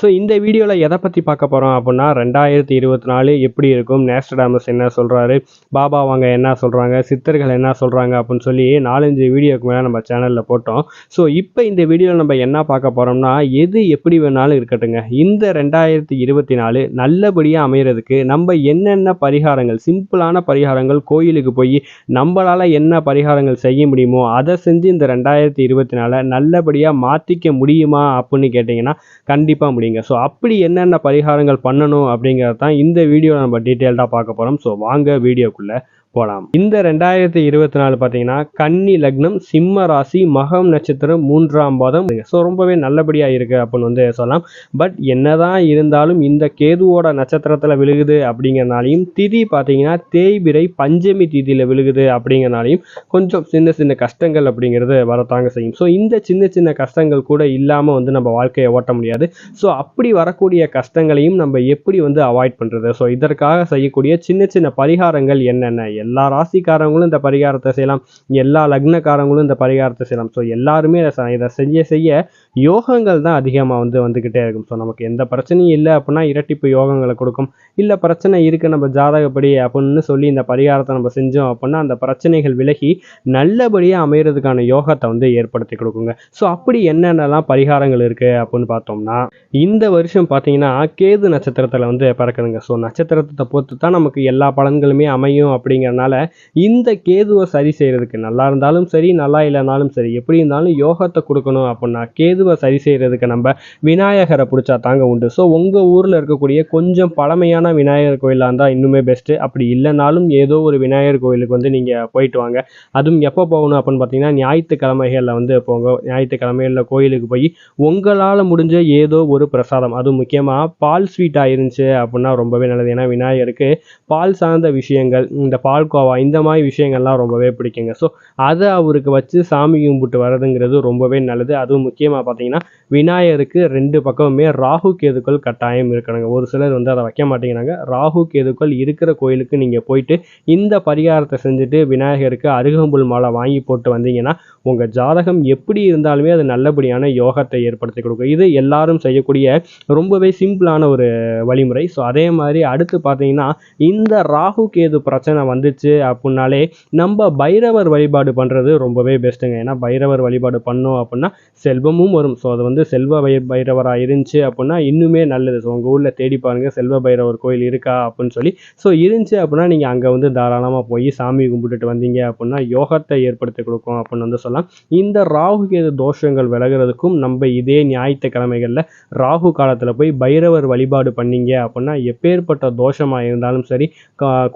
So இந்த வீடியோவில் எதை பற்றி பார்க்க போகிறோம் அப்படின்னா ரெண்டாயிரத்தி இருபத்தி நாலு எப்படி இருக்கும் நேஸ்டடாமஸ் என்ன சொல்கிறாரு பாபா அவங்க என்ன சொல்கிறாங்க சித்தர்கள் என்ன சொல்கிறாங்க அப்படின்னு சொல்லி நாலஞ்சு வீடியோக்கு மேலே நம்ம சேனலில் போட்டோம். ஸோ இப்போ இந்த வீடியோவில் நம்ம என்ன பார்க்க போகிறோம்னா எது எப்படி வேணாலும் இருக்கட்டுங்க. இந்த ரெண்டாயிரத்தி இருபத்தி நாலு நல்லபடியாக அமைகிறதுக்கு நம்ம என்னென்ன பரிகாரங்கள் சிம்பிளான பரிகாரங்கள் கோயிலுக்கு போய் நம்மளால் என்ன பரிகாரங்கள் செய்ய முடியுமோ அதை செஞ்சு இந்த ரெண்டாயிரத்தி இருபத்தி நாலை நல்லபடியாக மாற்றிக்க முடியுமா அப்படின்னு கேட்டிங்கன்னா கண்டிப்பாக முடியும் பண்ணுவீங்க ஸோ அப்படி என்னென்ன பரிகாரங்கள் பண்ணணும் அப்படிங்கிறது தான் இந்த வீடியோவில் நம்ம டீட்டெயில்டாக பார்க்க போகிறோம் ஸோ வாங்க வீடியோக்குள்ளே. போகலாம் இந்த ரெண்டாயிரத்தி இருபத்தி நாலு பார்த்தீங்கன்னா கன்னி லக்னம் சிம்ம ராசி மகம் நட்சத்திரம் மூன்றாம் பாதம். ஸோ ரொம்பவே நல்லபடியாக இருக்குது அப்படின்னு வந்து சொல்லலாம். பட் என்னதான் இருந்தாலும் இந்த கேதுவோட நட்சத்திரத்தில் விழுகுது அப்படிங்கிறனாலையும் திதி பார்த்தீங்கன்னா தேய்பிரை பஞ்சமி திதியில் விழுகுது அப்படிங்கிறனாலையும் கொஞ்சம் சின்ன சின்ன கஷ்டங்கள் அப்படிங்கிறது வரத்தாங்க செய்யும். ஸோ இந்த சின்ன சின்ன கஷ்டங்கள் கூட இல்லாமல் வந்து நம்ம வாழ்க்கையை ஓட்ட முடியாது. ஸோ அப்படி வரக்கூடிய கஷ்டங்களையும் நம்ம எப்படி வந்து அவாய்ட் பண்ணுறது ஸோ இதற்காக செய்யக்கூடிய சின்ன சின்ன பரிகாரங்கள் என்னென்ன? எல்லா ராசிக்காரங்களும் இந்த பரிகாரத்தை செய்யலாம். எல்லா லக்னக்காரங்களும் இந்த பரிகாரத்தை செய்யலாம். ஸோ எல்லாருமே இதை இதை செய்ய செய்ய யோகங்கள் தான் அதிகமாக வந்து வந்துக்கிட்டே இருக்கும். ஸோ நமக்கு எந்த பிரச்சனையும் இல்லை அப்படின்னா இரட்டிப்பு யோகங்களை கொடுக்கும். இல்லை பிரச்சனை இருக்குது நம்ம ஜாதகப்படி அப்படின்னு சொல்லி இந்த பரிகாரத்தை நம்ம செஞ்சோம் அப்படின்னா அந்த பிரச்சனைகள் விலகி நல்லபடியாக அமைகிறதுக்கான யோகத்தை வந்து ஏற்படுத்தி கொடுக்குங்க. ஸோ அப்படி என்னென்னலாம் பரிகாரங்கள் இருக்குது அப்படின்னு பார்த்தோம்னா இந்த வருஷம் பார்த்தீங்கன்னா கேது நட்சத்திரத்தில் வந்து பிறக்குதுங்க. ஸோ நட்சத்திரத்தை பொறுத்து தான் நமக்கு எல்லா பலன்களுமே அமையும் அப்படிங்கிற அப்படிங்கிறனால இந்த கேதுவை சரி செய்கிறதுக்கு நல்லா இருந்தாலும் சரி நல்லா இல்லைனாலும் சரி எப்படி இருந்தாலும் யோகத்தை கொடுக்கணும் அப்படின்னா கேதுவை சரி செய்கிறதுக்கு நம்ம விநாயகரை பிடிச்சா தாங்க உண்டு. ஸோ உங்கள் ஊரில் இருக்கக்கூடிய கொஞ்சம் பழமையான விநாயகர் கோயிலாக இருந்தால் இன்னுமே பெஸ்ட்டு அப்படி இல்லைனாலும் ஏதோ ஒரு விநாயகர் கோயிலுக்கு வந்து நீங்கள் போயிட்டு வாங்க. அதுவும் எப்போ போகணும் அப்படின்னு பார்த்தீங்கன்னா ஞாயிற்றுக்கிழமைகளில் வந்து போங்க. ஞாயிற்றுக்கிழமைகளில் கோயிலுக்கு போய் உங்களால் முடிஞ்ச ஏதோ ஒரு பிரசாதம். அதுவும் முக்கியமாக பால் ஸ்வீட் ஆயிருந்துச்சு அப்படின்னா ரொம்பவே நல்லது. ஏன்னா விநாயகருக்கு பால் சார்ந்த விஷயங்கள் இந்த பால் பால்கோவா இந்த மாதிரி விஷயங்கள்லாம் ரொம்பவே பிடிக்குங்க. ஸோ அதை அவருக்கு வச்சு சாமி கும்பிட்டு வர்றதுங்கிறது ரொம்பவே நல்லது. அதுவும் முக்கியமாக பார்த்தீங்கன்னா விநாயகருக்கு ரெண்டு பக்கமுமே ராகு கேதுக்கள் கட்டாயம் இருக்கணுங்க. ஒரு சிலர் வந்து அதை வைக்க மாட்டேங்கிறாங்க. ராகு கேதுக்கள் இருக்கிற கோயிலுக்கு நீங்கள் போயிட்டு இந்த பரிகாரத்தை செஞ்சுட்டு விநாயகருக்கு அருகம்புல் மாலை வாங்கி போட்டு வந்தீங்கன்னா உங்கள் ஜாதகம் எப்படி இருந்தாலுமே அது நல்லபடியான யோகத்தை ஏற்படுத்தி கொடுக்கும். இது எல்லாரும் செய்யக்கூடிய ரொம்பவே சிம்பிளான ஒரு வழிமுறை. ஸோ அதே மாதிரி அடுத்து பார்த்தீங்கன்னா இந்த ராகு கேது பிரச்சனை வந்து வந்துச்சு அப்படின்னாலே நம்ம பைரவர் வழிபாடு பண்ணுறது ரொம்பவே பெஸ்ட்டுங்க ஏன்னா பைரவர் வழிபாடு பண்ணோம் அப்படின்னா செல்வமும் வரும். ஸோ அது வந்து செல்வ பை பைரவராக இருந்துச்சு அப்படின்னா இன்னுமே நல்லது. ஸோ உங்கள் ஊரில் தேடி பாருங்கள் செல்வ பைரவர் கோயில் இருக்கா அப்படின்னு சொல்லி. ஸோ இருந்துச்சு அப்படின்னா நீங்கள் அங்கே வந்து தாராளமாக போய் சாமி கும்பிட்டுட்டு வந்தீங்க அப்படின்னா யோகத்தை ஏற்படுத்தி கொடுக்கும் அப்படின்னு வந்து சொல்லலாம். இந்த ராகு கேது தோஷங்கள் விலகிறதுக்கும் நம்ம இதே ஞாயிற்றுக்கிழமைகளில் ராகு காலத்தில் போய் பைரவர் வழிபாடு பண்ணீங்க அப்படின்னா எப்பேற்பட்ட தோஷமாக இருந்தாலும் சரி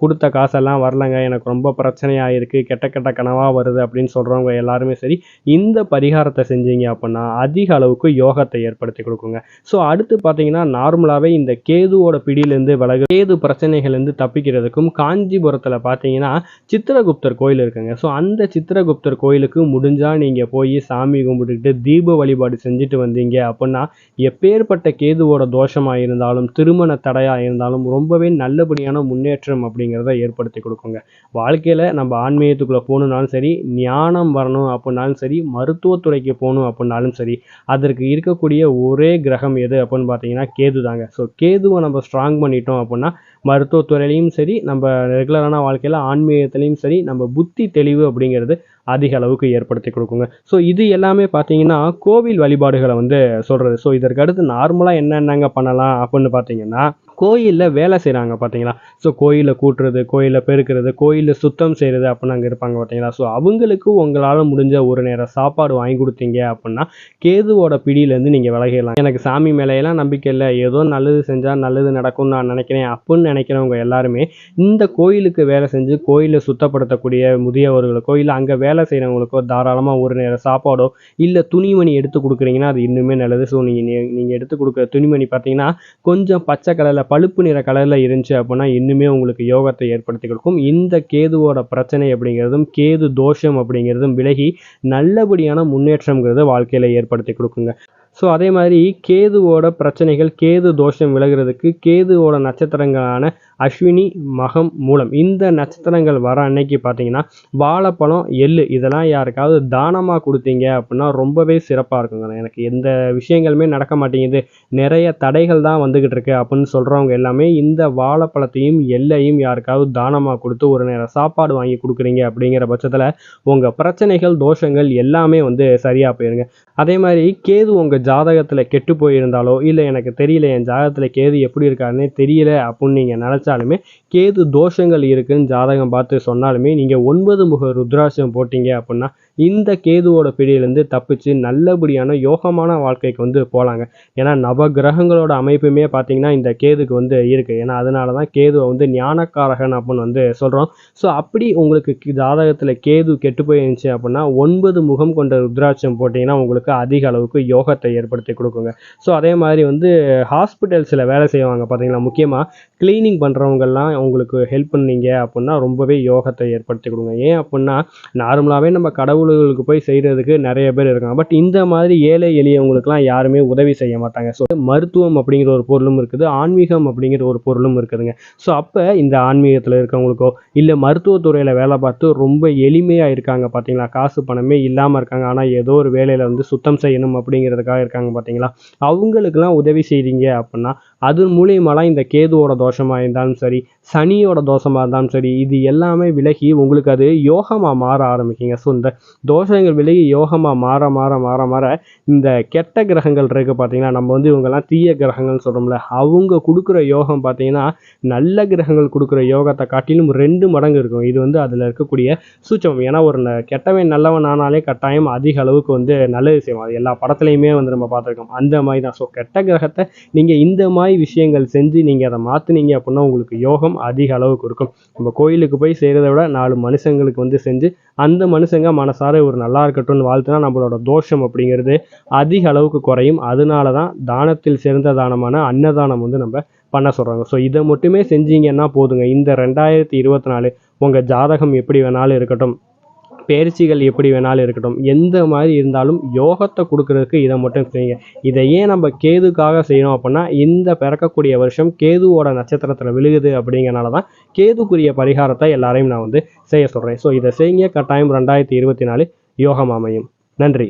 கொடுத்த காசெல்லாம் வரலங்க எனக்கு ரொம்ப பிரச்சனையாக இருக்குது கெட்ட கெட்ட கனவாக வருது அப்படின்னு சொல்கிறவங்க எல்லாருமே சரி இந்த பரிகாரத்தை செஞ்சீங்க அப்படின்னா அதிக அளவுக்கு யோகத்தை ஏற்படுத்தி கொடுக்குங்க. ஸோ அடுத்து பார்த்தீங்கன்னா நார்மலாகவே இந்த கேதுவோட பிடியிலேருந்து விலகு கேது பிரச்சனைகள்லேருந்து தப்பிக்கிறதுக்கும் காஞ்சிபுரத்தில் பார்த்தீங்கன்னா சித்திரகுப்தர் கோயில் இருக்குங்க. ஸோ அந்த சித்திரகுப்தர் கோயிலுக்கு முடிஞ்சால் நீங்கள் போய் சாமி கும்பிட்டுக்கிட்டு தீப வழிபாடு செஞ்சுட்டு வந்தீங்க அப்படின்னா எப்பேற்பட்ட கேதுவோட தோஷமாக இருந்தாலும் திருமண தடையாக இருந்தாலும் ரொம்பவே நல்லபடியான முன்னேற்றம் அப்படிங்கிறத ஏற்படுத்தி கொடுக்குங்க. வாழ்க்கையில் நம்ம ஆன்மீகத்துக்குள்ளே போகணுன்னாலும் சரி ஞானம் வரணும் அப்படின்னாலும் சரி மருத்துவத்துறைக்கு போகணும் அப்படின்னாலும் சரி அதற்கு இருக்கக்கூடிய ஒரே கிரகம் எது அப்படின்னு பார்த்தீங்கன்னா கேது தாங்க. ஸோ கேதுவை நம்ம ஸ்ட்ராங் பண்ணிட்டோம் அப்படின்னா மருத்துவத்துறையிலையும் சரி நம்ம ரெகுலரான வாழ்க்கையில் ஆன்மீகத்துலேயும் சரி நம்ம புத்தி தெளிவு அப்படிங்கிறது அதிக அளவுக்கு ஏற்படுத்தி கொடுக்குங்க. ஸோ இது எல்லாமே பார்த்தீங்கன்னா கோவில் வழிபாடுகளை வந்து சொல்கிறது ஸோ இதற்கு அடுத்து நார்மலாக என்னென்னங்க பண்ணலாம் அப்படின்னு பார்த்தீங்கன்னா கோயிலில் வேலை செய்கிறாங்க பார்த்தீங்களா ஸோ கோயிலை கூட்டுறது கோயிலை பெருக்கிறது கோயிலில் சுத்தம் செய்கிறது அப்படின்னு அங்கே இருப்பாங்க பார்த்தீங்களா ஸோ அவங்களுக்கு உங்களால் முடிஞ்ச ஒரு நேரம் சாப்பாடு வாங்கி கொடுத்தீங்க அப்படின்னா கேதுவோட பிடியிலேருந்து நீங்கள் விலகிடலாம். எனக்கு சாமி மேலையெல்லாம் நம்பிக்கை இல்லை. ஏதோ நல்லது செஞ்சால் நல்லது நடக்கும்னு நான் நினைக்கிறேன் அப்படின்னு நினைக்கிறவங்க எல்லாருமே இந்த கோயிலுக்கு வேலை செஞ்சு கோயிலை சுத்தப்படுத்தக்கூடிய முதியவர்களுக்கோ இல்லை அங்கே வேலை செய்கிறவங்களுக்கோ தாராளமாக ஒரு நேரம் சாப்பாடோ இல்லை துணிமணி எடுத்து கொடுக்குறீங்கன்னா அது இன்னுமே நல்லது. ஸோ நீங்கள் நீங்கள் எடுத்து கொடுக்குற துணிமணி பார்த்தீங்கன்னா கொஞ்சம் பச்சை கலரில் பழுப்பு நிற கலரில் இருந்துச்சு அப்படின்னா இன்னுமே உங்களுக்கு யோகத்தை ஏற்படுத்தி கொடுக்கும். இந்த கேதுவோட பிரச்சனை அப்படிங்கிறதும் கேது தோஷம் அப்படிங்கிறதும் விலகி நல்லபடியான முன்னேற்றம்ங்கிறத வாழ்க்கையில் ஏற்படுத்தி கொடுக்குங்க. ஸோ அதே மாதிரி கேதுவோட பிரச்சனைகள் கேது தோஷம் விலகிறதுக்கு கேதுவோட நட்சத்திரங்களான அஸ்வினி மகம் மூலம். இந்த நட்சத்திரங்கள் வர அன்னைக்கு பார்த்தீங்கன்னா வாழைப்பழம் எள்ளு இதெல்லாம் யாருக்காவது தானமாக கொடுத்தீங்க அப்படின்னா ரொம்பவே சிறப்பாக இருக்குங்க. எனக்கு எந்த விஷயங்களுமே நடக்க மாட்டேங்குது. நிறைய தடைகள் தான் வந்துக்கிட்டு இருக்கு அப்படின்னு சொல்கிறவங்க எல்லாமே இந்த வாழைப்பழத்தையும் எல்லையும் யாருக்காவது தானமாக கொடுத்து ஒரு நேரம் சாப்பாடு வாங்கி கொடுக்குறீங்க அப்படிங்கிற பட்சத்தில் உங்கள் பிரச்சனைகள் தோஷங்கள் எல்லாமே வந்து சரியாக போயிருங்க. அதே மாதிரி கேது உங்கள் ஜாதகத்தில் கெட்டு போயிருந்தாலோ இல்லை எனக்கு தெரியல என் ஜாதகத்தில் கேது எப்படி இருக்காருன்னே தெரியல அப்படின்னு நீங்கள் में கேது தோஷங்கள் இருக்குன்னு ஜாதகம் பார்த்து சொன்னாலுமே நீங்கள் ஒன்பது முக ருத்ராட்சம் போட்டீங்க அப்படின்னா இந்த கேதுவோட பிடியிலேருந்து தப்பிச்சு நல்லபடியான யோகமான வாழ்க்கைக்கு வந்து போகலாங்க ஏன்னா நவ கிரகங்களோட அமைப்புமே பார்த்தீங்கன்னா இந்த கேதுக்கு வந்து இருக்குது ஏன்னா அதனால தான் கேதுவை வந்து ஞானக்காரகன் அப்படின்னு வந்து சொல்கிறோம் ஸோ அப்படி உங்களுக்கு ஜாதகத்தில் கேது கெட்டு போயிருந்துச்சு அப்படின்னா ஒன்பது முகம் கொண்ட ருத்ராட்சம் போட்டிங்கன்னா உங்களுக்கு அதிக அளவுக்கு யோகத்தை ஏற்படுத்தி கொடுக்குங்க. ஸோ அதே மாதிரி வந்து ஹாஸ்பிட்டல்ஸில் வேலை செய்வாங்க பார்த்தீங்களா? முக்கியமாக க்ளீனிங் பண்ணுறவங்கெல்லாம் உங்களுக்கு ஹெல்ப் பண்ணீங்க அப்படின்னா ரொம்பவே யோகத்தை ஏற்படுத்தி கொடுங்க. ஏன் அப்படின்னா நார்மலாகவே நம்ம கடவுள்களுக்கு போய் செய்கிறதுக்கு நிறைய பேர் இருக்காங்க. பட் இந்த மாதிரி ஏழை எளியவங்களுக்குலாம் யாருமே உதவி செய்ய மாட்டாங்க. ஸோ மருத்துவம் அப்படிங்கிற ஒரு பொருளும் இருக்குது ஆன்மீகம் அப்படிங்கிற ஒரு பொருளும் இருக்குதுங்க. ஸோ அப்போ இந்த ஆன்மீகத்தில் இருக்கவங்களுக்கோ இல்லை மருத்துவத்துறையில் வேலை பார்த்து ரொம்ப எளிமையாக இருக்காங்க பார்த்தீங்களா காசு பணமே இல்லாமல் இருக்காங்க. ஆனால் ஏதோ ஒரு வேலையில் வந்து சுத்தம் செய்யணும் அப்படிங்கிறதுக்காக இருக்காங்க பார்த்தீங்களா அவங்களுக்கெல்லாம் உதவி செய்கிறீங்க அப்படின்னா அது மூலியமாலாம் இந்த கேதுவோட தோஷமாக இருந்தாலும் சரி சனியோட தோஷமாக இருந்தாலும் சரி இது எல்லாமே விலகி உங்களுக்கு அது யோகமாக மாற ஆரம்பிக்குங்க. ஸோ இந்த தோஷங்கள் விலகி யோகமாக மாற மாற மாற மாற இந்த கெட்ட கிரகங்கள் இருக்குது பார்த்தீங்கன்னா நம்ம வந்து இவங்கெல்லாம் தீய கிரகங்கள்னு சொல்கிறோம்ல அவங்க கொடுக்குற யோகம் பார்த்தீங்கன்னா நல்ல கிரகங்கள் கொடுக்குற யோகத்தை காட்டிலும் ரெண்டு மடங்கு இருக்கும். இது வந்து அதில் இருக்கக்கூடிய சூச்சம் ஏன்னா ஒரு கெட்டவன் நல்லவன் ஆனாலே கட்டாயம் அதிக அளவுக்கு வந்து நல்ல விஷயம் அது எல்லா படத்துலையுமே வந்து நம்ம பார்த்துருக்கோம். அந்த மாதிரி தான். ஸோ கெட்ட கிரகத்தை நீங்கள் இந்த மாதிரி மாதிரி விஷயங்கள் செஞ்சு நீங்கள் அதை மாற்றினீங்க அப்படின்னா உங்களுக்கு யோகம் அதிக அளவுக்கு இருக்கும் நம்ம கோயிலுக்கு போய் செய்கிறத விட நாலு மனுஷங்களுக்கு வந்து செஞ்சு அந்த மனுஷங்க மனசார ஒரு நல்லா இருக்கட்டும்னு வாழ்த்துனா நம்மளோட தோஷம் அப்படிங்கிறது அதிக அளவுக்கு குறையும். அதனால தான் தானத்தில் சிறந்த தானமான அன்னதானம் வந்து நம்ம பண்ண சொல்கிறாங்க ஸோ இதை மட்டுமே செஞ்சீங்கன்னா போதுங்க. இந்த ரெண்டாயிரத்தி இருபத்தி நாலு உங்கள் ஜாதகம் எப்படி வேணாலும் இருக்கட்டும். பயிற்சிகள் எப்படி வேணாலும் இருக்கட்டும். எந்த மாதிரி இருந்தாலும் யோகத்தை கொடுக்கறதுக்கு இதை மட்டும் செய்யுங்க. இதை ஏன் நம்ம கேதுக்காக செய்யணும் அப்படின்னா இந்த பிறக்கக்கூடிய வருஷம் கேதுவோட நட்சத்திரத்தில் விழுகுது அப்படிங்கிறனால தான் கேதுக்குரிய பரிகாரத்தை எல்லாரையும் நான் வந்து செய்ய சொல்கிறேன் ஸோ இதை செய்யுங்க. கட்டாயம் ரெண்டாயிரத்தி இருபத்தி நாலு யோகம் அமையும். நன்றி.